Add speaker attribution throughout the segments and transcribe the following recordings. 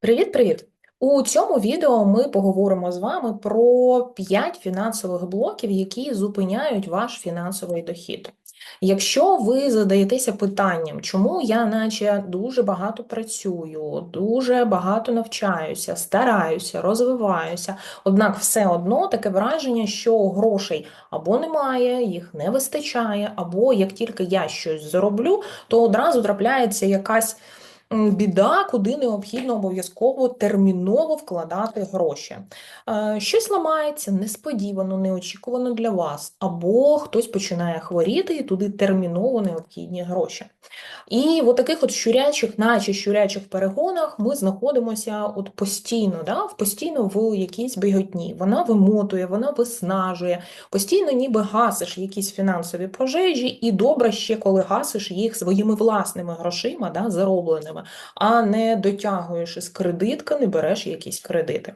Speaker 1: Привіт-привіт! У цьому відео ми поговоримо з вами про 5 фінансових блоків, які зупиняють ваш фінансовий дохід. Якщо ви задаєтеся питанням, чому я наче дуже багато працюю, дуже багато навчаюся, стараюся, розвиваюся, однак все одно таке враження, що грошей або немає, їх не вистачає, або як тільки я щось зароблю, то одразу трапляється якась біда, куди необхідно обов'язково терміново вкладати гроші. Е, щось ламається несподівано, неочікувано для вас, або хтось починає хворіти, і туди терміново необхідні гроші. І в таких от щурячих, наче щурячих перегонах, ми знаходимося от постійно, да, постійно в якійсь біготні. Вона вимотує, вона виснажує, постійно ніби гасиш якісь фінансові пожежі, і добре ще, коли гасиш їх своїми власними грошима, да, заробленими, а не дотягуєш із кредитка, не береш якісь кредити.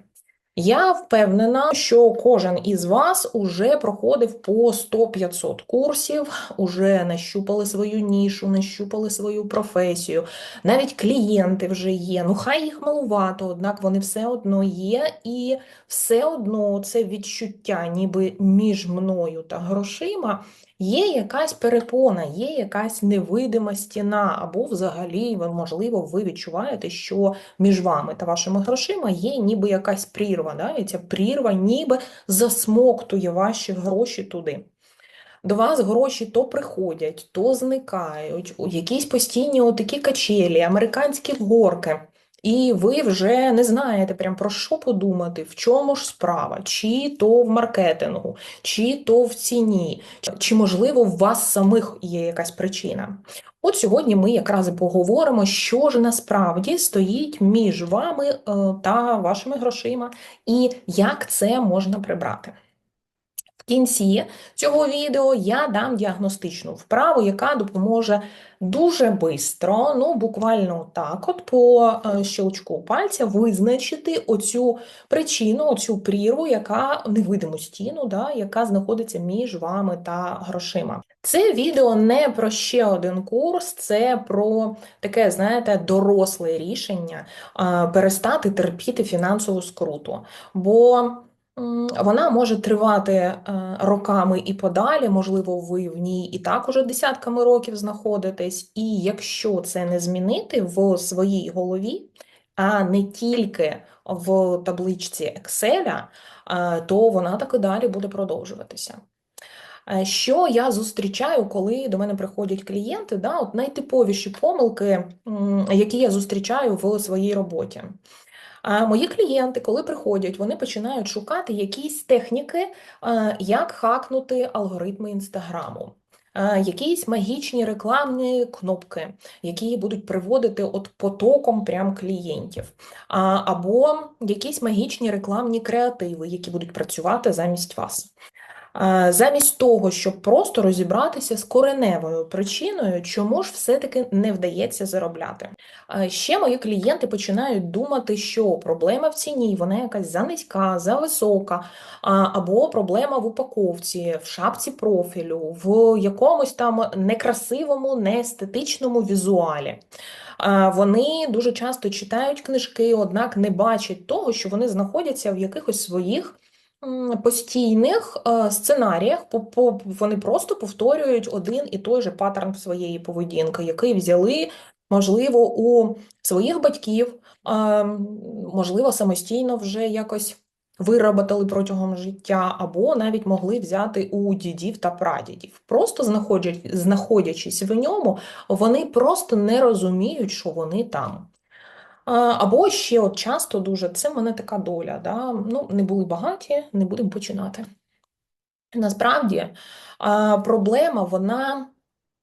Speaker 1: Я впевнена, що кожен із вас уже проходив по 100-500 курсів, уже нащупали свою нішу, нащупали свою професію. Навіть клієнти вже є. Ну, хай їх малувато, однак вони все одно є, і все одно це відчуття, ніби між мною та грошима. Є якась перепона, є якась невидима стіна, або взагалі, можливо, ви відчуваєте, що між вами та вашими грошима є ніби якась прірва. Да? І ця прірва ніби засмоктує ваші гроші туди. До вас гроші то приходять, то зникають, якісь постійні такі качелі, американські горки. І ви вже не знаєте прям про що подумати, в чому ж справа, чи то в маркетингу, чи то в ціні, чи, можливо, в вас самих є якась причина. От сьогодні ми якраз і поговоримо, що ж насправді стоїть між вами е, та вашими грошима, і як це можна прибрати. В кінці цього відео я дам діагностичну вправу, яка допоможе дуже бистро, ну буквально так, от по е, щелчку пальця, визначити оцю причину, оцю прірву, яка невидиму стіну, да, яка знаходиться між вами та грошима. Це відео не про ще один курс, це про таке, знаєте, доросле рішення перестати терпіти фінансову скруту. Бо вона може тривати е, роками і подалі, можливо, ви в ній і так уже десятками років знаходитесь, і якщо це не змінити в своїй голові, а не тільки в табличці Excel, е, то вона так і далі буде продовжуватися. Е, що я зустрічаю, коли до мене приходять клієнти? Да, от Найтиповіші помилки, які я зустрічаю в своїй роботі. А мої клієнти, коли приходять, вони починають шукати якісь техніки, як хакнути алгоритми інстаграму. Якісь магічні рекламні кнопки, які будуть приводити от потоком прям клієнтів, або якісь магічні рекламні креативи, які будуть працювати замість вас замість того, щоб просто розібратися з кореневою причиною, чому ж все-таки не вдається заробляти. Ще мої клієнти починають думати, що проблема в ціні, вона якась занизька, зависока, або проблема в упаковці, в шапці профілю, в якомусь там некрасивому, неестетичному візуалі. Вони дуже часто читають книжки, однак не бачать того, що вони знаходяться в якихось своїх постійних е, сценаріях вони просто повторюють один і той же паттерн своєї поведінки, який взяли, можливо, у своїх батьків, можливо, самостійно вже якось вироботали протягом життя, або навіть могли взяти у дідів та прадідів. Просто знаходячись в ньому, вони просто не розуміють, що вони там. Або ще от часто дуже це в мене така доля. Да? Ну, Не були багаті, не будемо починати. Насправді проблема вона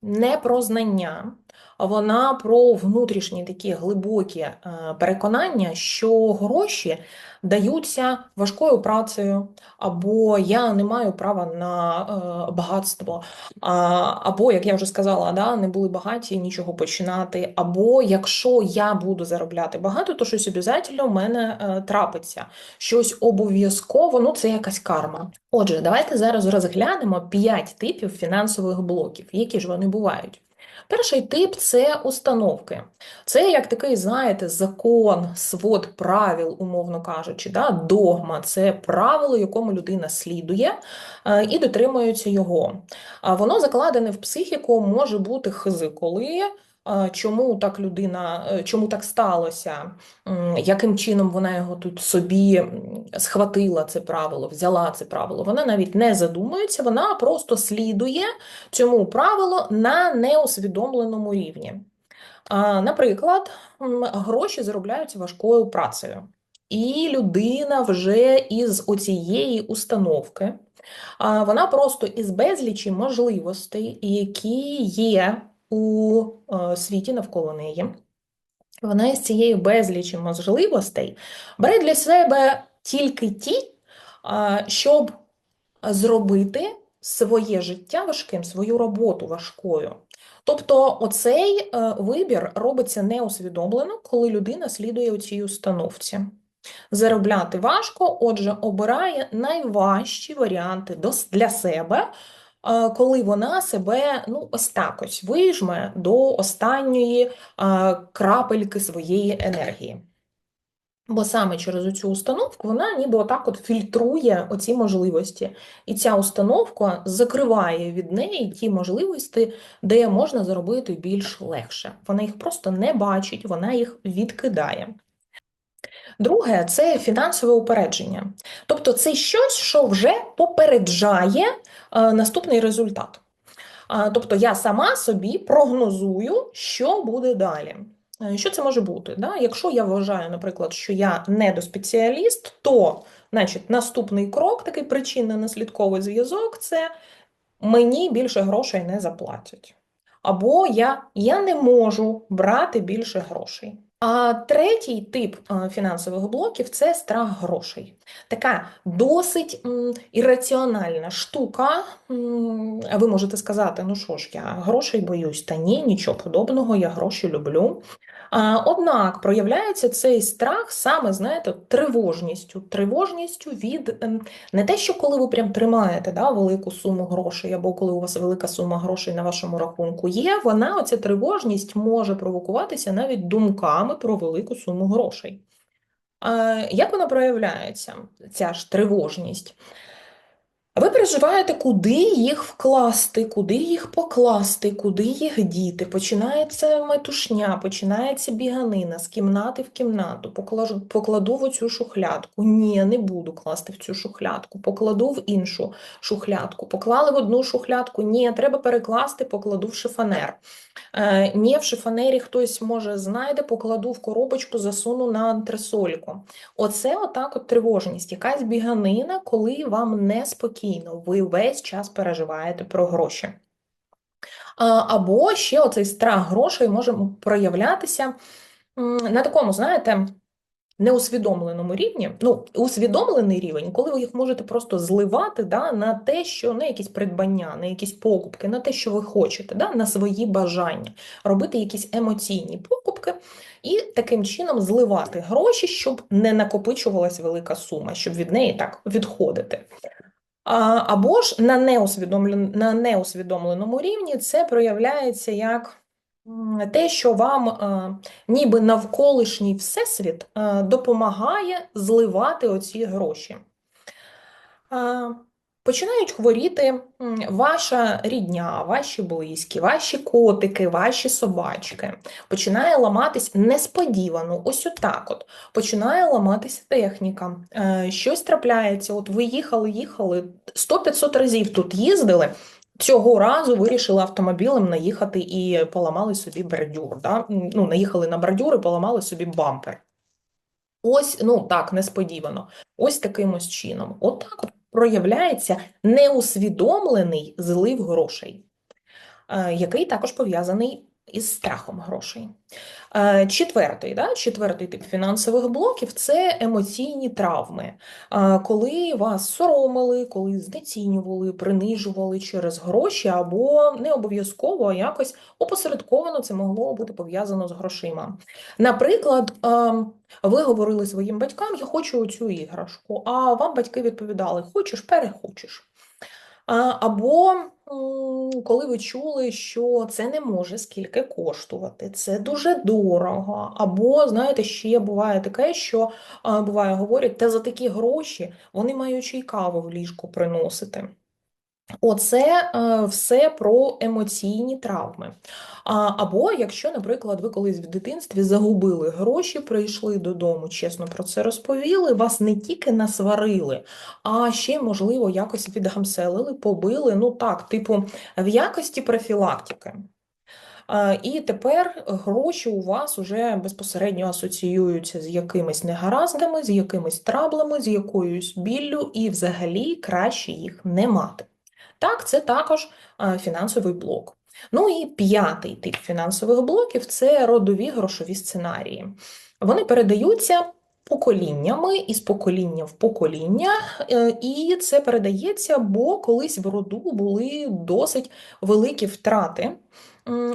Speaker 1: не про знання, вона про внутрішні такі глибокі е, переконання, що гроші даються важкою працею, або я не маю права на е, багатство, або, як я вже сказала, да, не були багаті нічого починати. Або якщо я буду заробляти багато, то щось обов'язково в мене е, трапиться. Щось обов'язково, ну це якась карма. Отже, давайте зараз розглянемо 5 типів фінансових блоків, які ж вони бувають. Перший тип це установки. Це як такий, знаєте, закон, свод правил, умовно кажучи, да? догма це правило, якому людина слідує е, і дотримується його. Воно закладене в психіку, може бути хизи, коли. е, Чому так людина, е, чому так сталося? Яким чином вона його тут собі схватила це правило, взяла це правило? Вона навіть не задумується, вона просто слідує цьому правилу на неусвідомленому рівні. Наприклад, гроші заробляються важкою працею, і людина вже із оцієї установки, вона просто із безлічі можливостей, які є у е, світі навколо неї. Вона із цієї безлічі можливостей бере для себе тільки ті, щоб зробити своє життя важким, свою роботу важкою. Тобто, оцей е, вибір робиться неусвідомлено, коли людина слідує у цій установці. Заробляти важко, отже, обирає найважчі варіанти для себе, коли вона себе ну, ось так ось вижме до останньої крапельки своєї енергії. Бо саме через цю установку вона ніби отак от фільтрує оці можливості. І ця установка закриває від неї ті можливості, де можна заробити більш легше. Вона їх просто не бачить, вона їх відкидає. Друге це фінансове упередження. Тобто це щось, що вже попереджає е, наступний результат. Тобто я сама собі прогнозую, що буде далі. Е, Що це може бути? Да? Якщо я вважаю, наприклад, що я недоспеціаліст, то значить, наступний крок, такий причинно-наслідковий зв'язок, це мені більше грошей не заплатять. Або я, я не можу брати більше грошей. А третій тип е, фінансових блоків це страх грошей. Така досить м, ірраціональна штука. М, ви можете сказати, ну що ж, я грошей боюсь, та ні, нічого подобного, я гроші люблю. Однак проявляється цей страх саме, знаєте, тривожністю. Тривожністю від не те, що коли ви прям тримаєте да, велику суму грошей, або коли у вас велика сума грошей на вашому рахунку є, вона, оця тривожність може провокуватися навіть думками про велику суму грошей. А, Як вона проявляється, ця ж тривожність? Ви переживаєте, куди їх вкласти, куди їх покласти, куди їх діти. Починається метушня, починається біганина з кімнати в кімнату. Покладу, покладу в оцю шухлядку. Ні, не буду класти в цю шухлядку. Покладу в іншу шухлядку. Поклали в одну шухлядку. Ні, треба перекласти, покладу в шифонер. Е, ні, в шифонері хтось може знайде, покладу в коробочку, засуну на антресольку. Оце отак от тривожність, якась біганина, коли вам неспокійно, ви весь час переживаєте про гроші. Або ще оцей страх грошей може проявлятися на такому, знаєте, неусвідомленому рівні. Ну, усвідомлений рівень, коли ви їх можете просто зливати да, на те, що на якісь придбання, на якісь покупки, на те, що ви хочете, да, на свої бажання, робити якісь емоційні покупки і таким чином зливати гроші, щоб не накопичувалась велика сума, щоб від неї так відходити. Або ж на неусвідомлен, на неусвідомленому рівні це проявляється як те, що вам е, ніби навколишній всесвіт е, допомагає зливати оці гроші. Е, Починають хворіти ваша рідня, ваші близькі, ваші котики, ваші собачки. Починає ламатись несподівано, ось отак от. Починає ламатися техніка. Щось трапляється. От ви їхали, їхали, 100-500 разів тут їздили. Цього разу вирішили автомобілем наїхати і поламали собі бордюр. Да? Ну, наїхали на бордюр і поламали собі бампер. Ось, ну так, несподівано. Ось таким ось чином. Отак от проявляється неусвідомлений злив грошей, е, який також пов'язаний із страхом грошей. Е, Четвертий, да, четвертий тип фінансових блоків це емоційні травми, Е, коли вас соромили, коли знецінювали, принижували через гроші, або не обов'язково, якось опосередковано це могло бути пов'язано з грошима. Наприклад, ем, ви говорили своїм батькам, я хочу оцю іграшку, а вам батьки відповідали: хочеш, перехочеш. Або коли ви чули, що це не може скільки коштувати, це дуже дорого. Або, знаєте, ще буває таке, що буває, говорять, та за такі гроші вони мають і каву в ліжку приносити. Оце е, все про емоційні травми. Або якщо, наприклад, ви колись в дитинстві загубили гроші, прийшли додому, чесно про це розповіли, вас не тільки насварили, а ще, можливо, якось відгамселили, побили. Ну так, типу, в якості профілактики. І тепер гроші у вас вже безпосередньо асоціюються з якимись негараздами, з якимись траблами, з якоюсь біллю, і взагалі краще їх не мати. Так, це також фінансовий блок. Ну і п'ятий тип фінансових блоків це родові грошові сценарії. Вони передаються поколіннями із покоління в покоління, е, і це передається, бо колись в роду були досить великі втрати.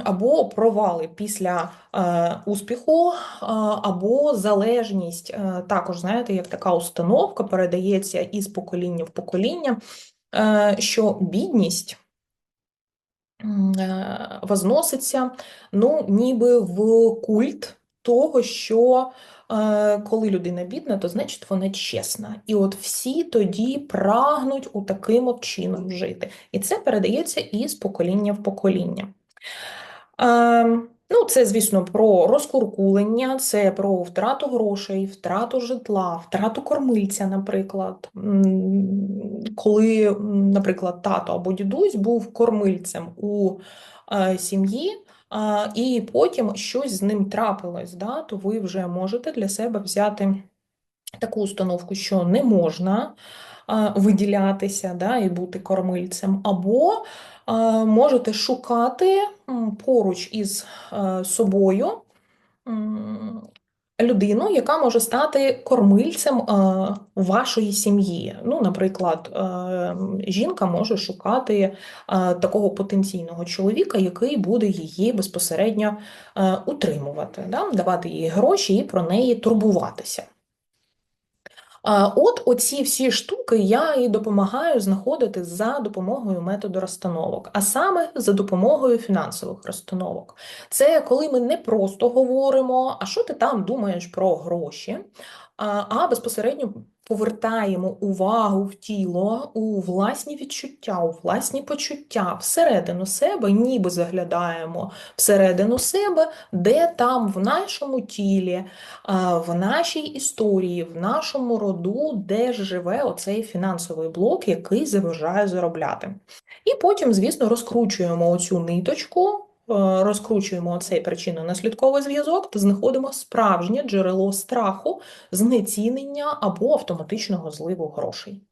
Speaker 1: Або провали після е, успіху, е, або залежність. Е, також, знаєте, як така установка передається із покоління в покоління, е, що бідність е, возноситься ну, ніби в культ того, що Е, коли людина бідна, то значить вона чесна. І от всі тоді прагнуть у таким от чином жити. І це передається із покоління в покоління. Ну, Це, звісно, про розкуркулення, це про втрату грошей, втрату житла, втрату кормильця, наприклад. Коли, наприклад, тато або дідусь був кормильцем у е, сім'ї, і потім щось з ним трапилось, да, то ви вже можете для себе взяти таку установку, що не можна виділятися да, і бути кормильцем, або можете шукати поруч із собою людину, яка може стати кормильцем е, вашої сім'ї. Ну, Наприклад, е, жінка може шукати е, такого потенційного чоловіка, який буде її безпосередньо утримувати, да? давати їй гроші і про неї турбуватися. От оці всі штуки я і допомагаю знаходити за допомогою методу розстановок, а саме за допомогою фінансових розстановок. Це коли ми не просто говоримо, а що ти там думаєш про гроші, а безпосередньо повертаємо увагу в тіло, у власні відчуття, у власні почуття всередину себе, ніби заглядаємо всередину себе, де там в нашому тілі, в нашій історії, в нашому роду, де живе оцей фінансовий блок, який заважає заробляти. І потім, звісно, розкручуємо оцю ниточку. Е, розкручуємо цей причинно-наслідковий зв'язок та знаходимо справжнє джерело страху, знецінення або автоматичного зливу грошей.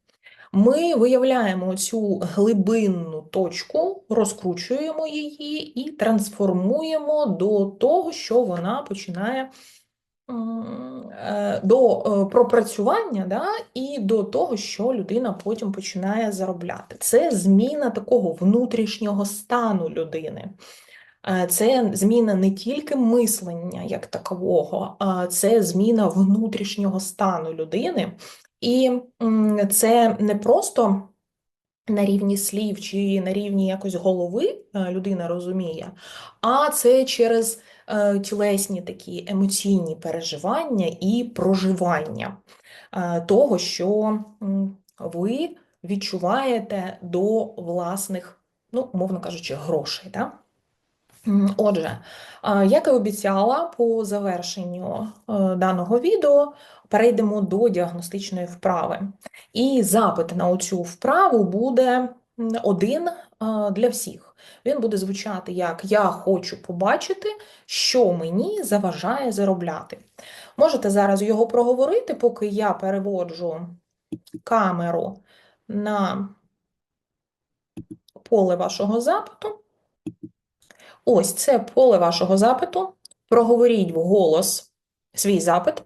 Speaker 1: Ми виявляємо цю глибинну точку, розкручуємо її і трансформуємо до того, що вона починає е, до е, пропрацювання да, і до того, що людина потім починає заробляти. Це зміна такого внутрішнього стану людини. Е, це зміна не тільки мислення як такового, а це зміна внутрішнього стану людини. І це не просто на рівні слів чи на рівні якось голови е, людина розуміє, а це через е, тілесні такі емоційні переживання і проживання того, що ви відчуваєте до власних, ну, мовно кажучи, грошей. Да? Отже, як і обіцяла, по завершенню е, даного відео перейдемо до діагностичної вправи. І запит на цю вправу буде один для всіх. Він буде звучати як Я хочу побачити, що мені заважає заробляти. Можете зараз його проговорити, поки я переводжу камеру на поле вашого запиту. Ось це поле вашого запиту. Проговоріть вголос свій запит.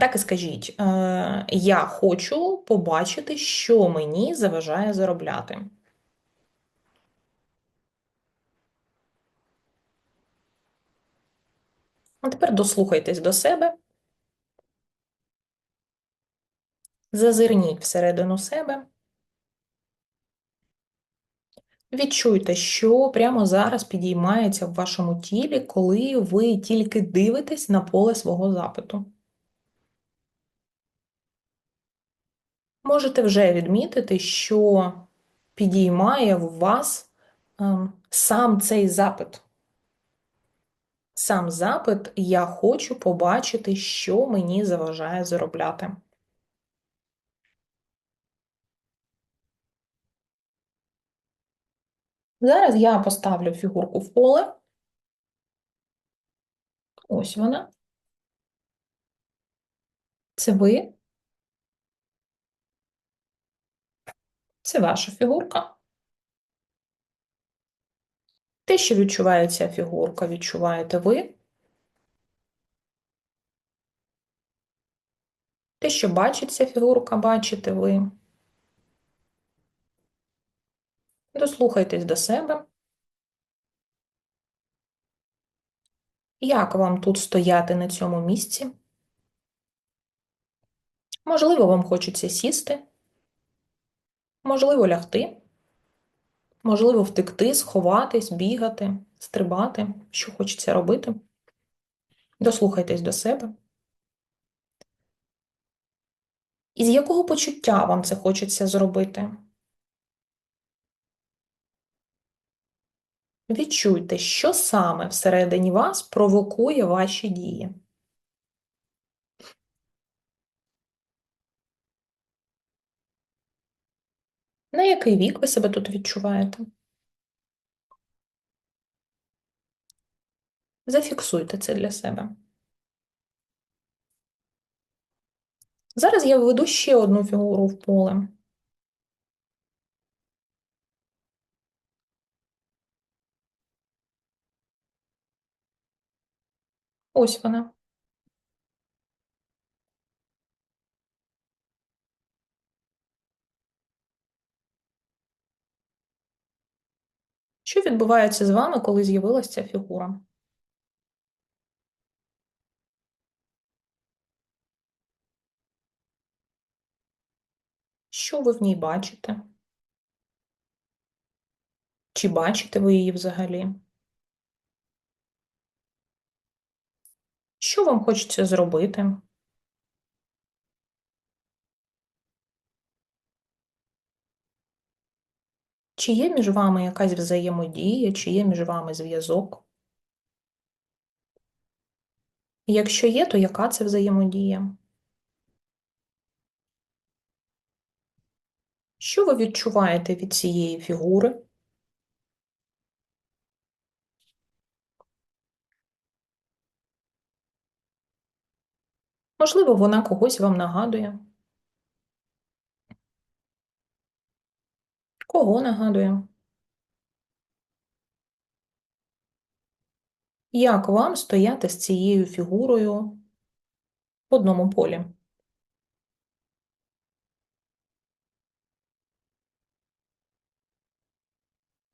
Speaker 1: Так і скажіть: е, я хочу побачити, що мені заважає заробляти. А тепер дослухайтесь до себе. Зазирніть всередину себе. Відчуйте, що прямо зараз підіймається в вашому тілі, коли ви тільки дивитесь на поле свого запиту. Можете вже відмітити, що підіймає в вас ем, сам цей запит. Сам запит я хочу побачити, що мені заважає заробляти. Зараз я поставлю фігурку в поле. Ось вона. Це ви. Це ваша фігурка. Те, що відчуває ця фігурка, відчуваєте ви. Те, що бачить ця фігурка, бачите ви. Дослухайтесь до себе. Як вам тут стояти на цьому місці? Можливо, вам хочеться сісти, можливо, лягти, можливо, втекти, сховатись, бігати, стрибати, що хочеться робити. Дослухайтесь до себе. І з якого почуття вам це хочеться зробити? Відчуйте, що саме всередині вас провокує ваші дії. На який вік ви себе тут відчуваєте? Зафіксуйте це для себе. Зараз я введу ще одну фігуру в поле. Ось вона. Що відбувається з вами, коли з'явилася ця фігура? Що ви в ній бачите? Чи бачите ви її взагалі? Що вам хочеться зробити? Чи є між вами якась взаємодія, чи є між вами зв'язок? Якщо є, то яка це взаємодія? Що ви відчуваєте від цієї фігури? Можливо, вона когось вам нагадує. Кого нагадує? Як вам стояти з цією фігурою в одному полі?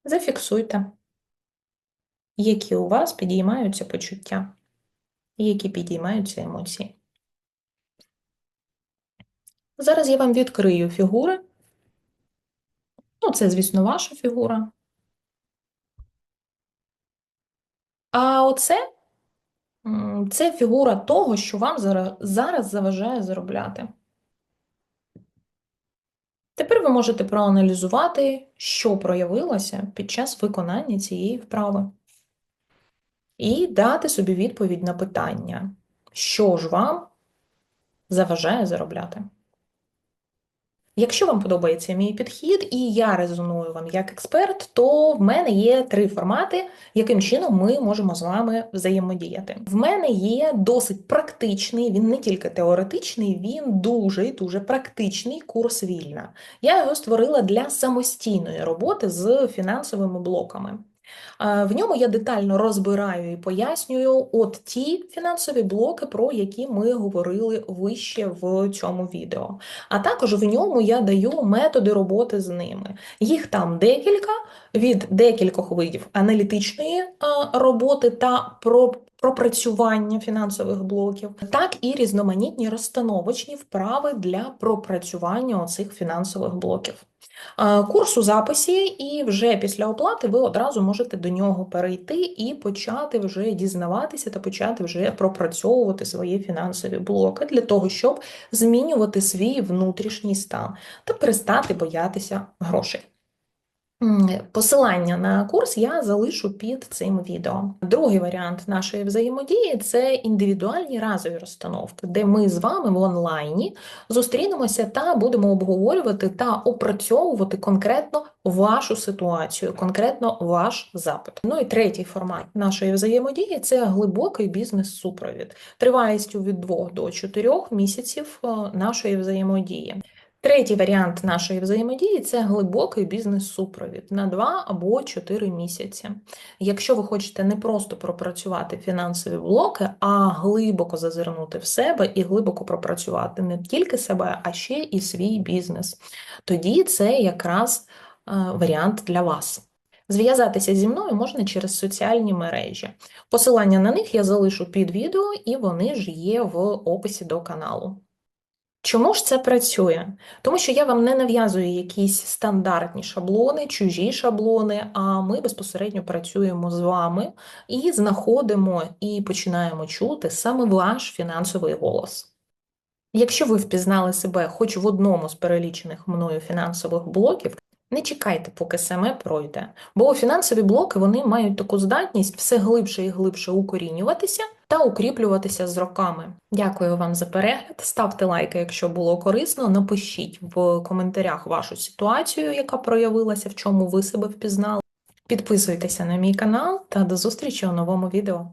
Speaker 1: Зафіксуйте, які у вас підіймаються почуття, які підіймаються емоції. Зараз я вам відкрию фігури. Ну, це, звісно, ваша фігура. А оце це фігура того, що вам зараз заважає заробляти. Тепер ви можете проаналізувати, що проявилося під час виконання цієї вправи. І дати собі відповідь на питання, що ж вам заважає заробляти. Якщо вам подобається мій підхід, і я резоную вам як експерт, то в мене є три формати, яким чином ми можемо з вами взаємодіяти. В мене є досить практичний, він не тільки теоретичний, він дуже дуже практичний курс вільна. Я його створила для самостійної роботи з фінансовими блоками. В ньому я детально розбираю і пояснюю от ті фінансові блоки, про які ми говорили вище в цьому відео. А також в ньому я даю методи роботи з ними. Їх там декілька від декількох видів аналітичної роботи та про пропрацювання фінансових блоків, так і різноманітні розстановочні вправи для пропрацювання оцих фінансових блоків. Курс у записі, і вже після оплати ви одразу можете до нього перейти і почати вже дізнаватися та почати вже пропрацьовувати свої фінансові блоки для того, щоб змінювати свій внутрішній стан та перестати боятися грошей. Посилання на курс я залишу під цим відео. Другий варіант нашої взаємодії це індивідуальні разові розстановки, де ми з вами в онлайні зустрінемося та будемо обговорювати та опрацьовувати конкретно вашу ситуацію, конкретно ваш запит. Ну і третій формат нашої взаємодії це глибокий бізнес-супровід, тривалістю від 2 до 4 місяців е, нашої взаємодії. Третій варіант нашої взаємодії це глибокий бізнес-супровід на 2 або 4 місяці. Якщо ви хочете не просто пропрацювати фінансові блоки, а глибоко зазирнути в себе і глибоко пропрацювати не тільки себе, а ще і свій бізнес, тоді це якраз е, варіант для вас. Зв'язатися зі мною можна через соціальні мережі. Посилання на них я залишу під відео, і вони ж є в описі до каналу. Чому ж це працює? Тому що я вам не нав'язую якісь стандартні шаблони, чужі шаблони, а ми безпосередньо працюємо з вами і знаходимо і починаємо чути саме ваш фінансовий голос. Якщо ви впізнали себе хоч в одному з перелічених мною фінансових блоків, не чекайте, поки саме пройде. Бо фінансові блоки вони мають таку здатність все глибше і глибше укорінюватися та укріплюватися з роками. Дякую вам за перегляд. Ставте лайки, якщо було корисно. Напишіть в коментарях вашу ситуацію, яка проявилася, в чому ви себе впізнали. Підписуйтеся на мій канал та до зустрічі у новому відео.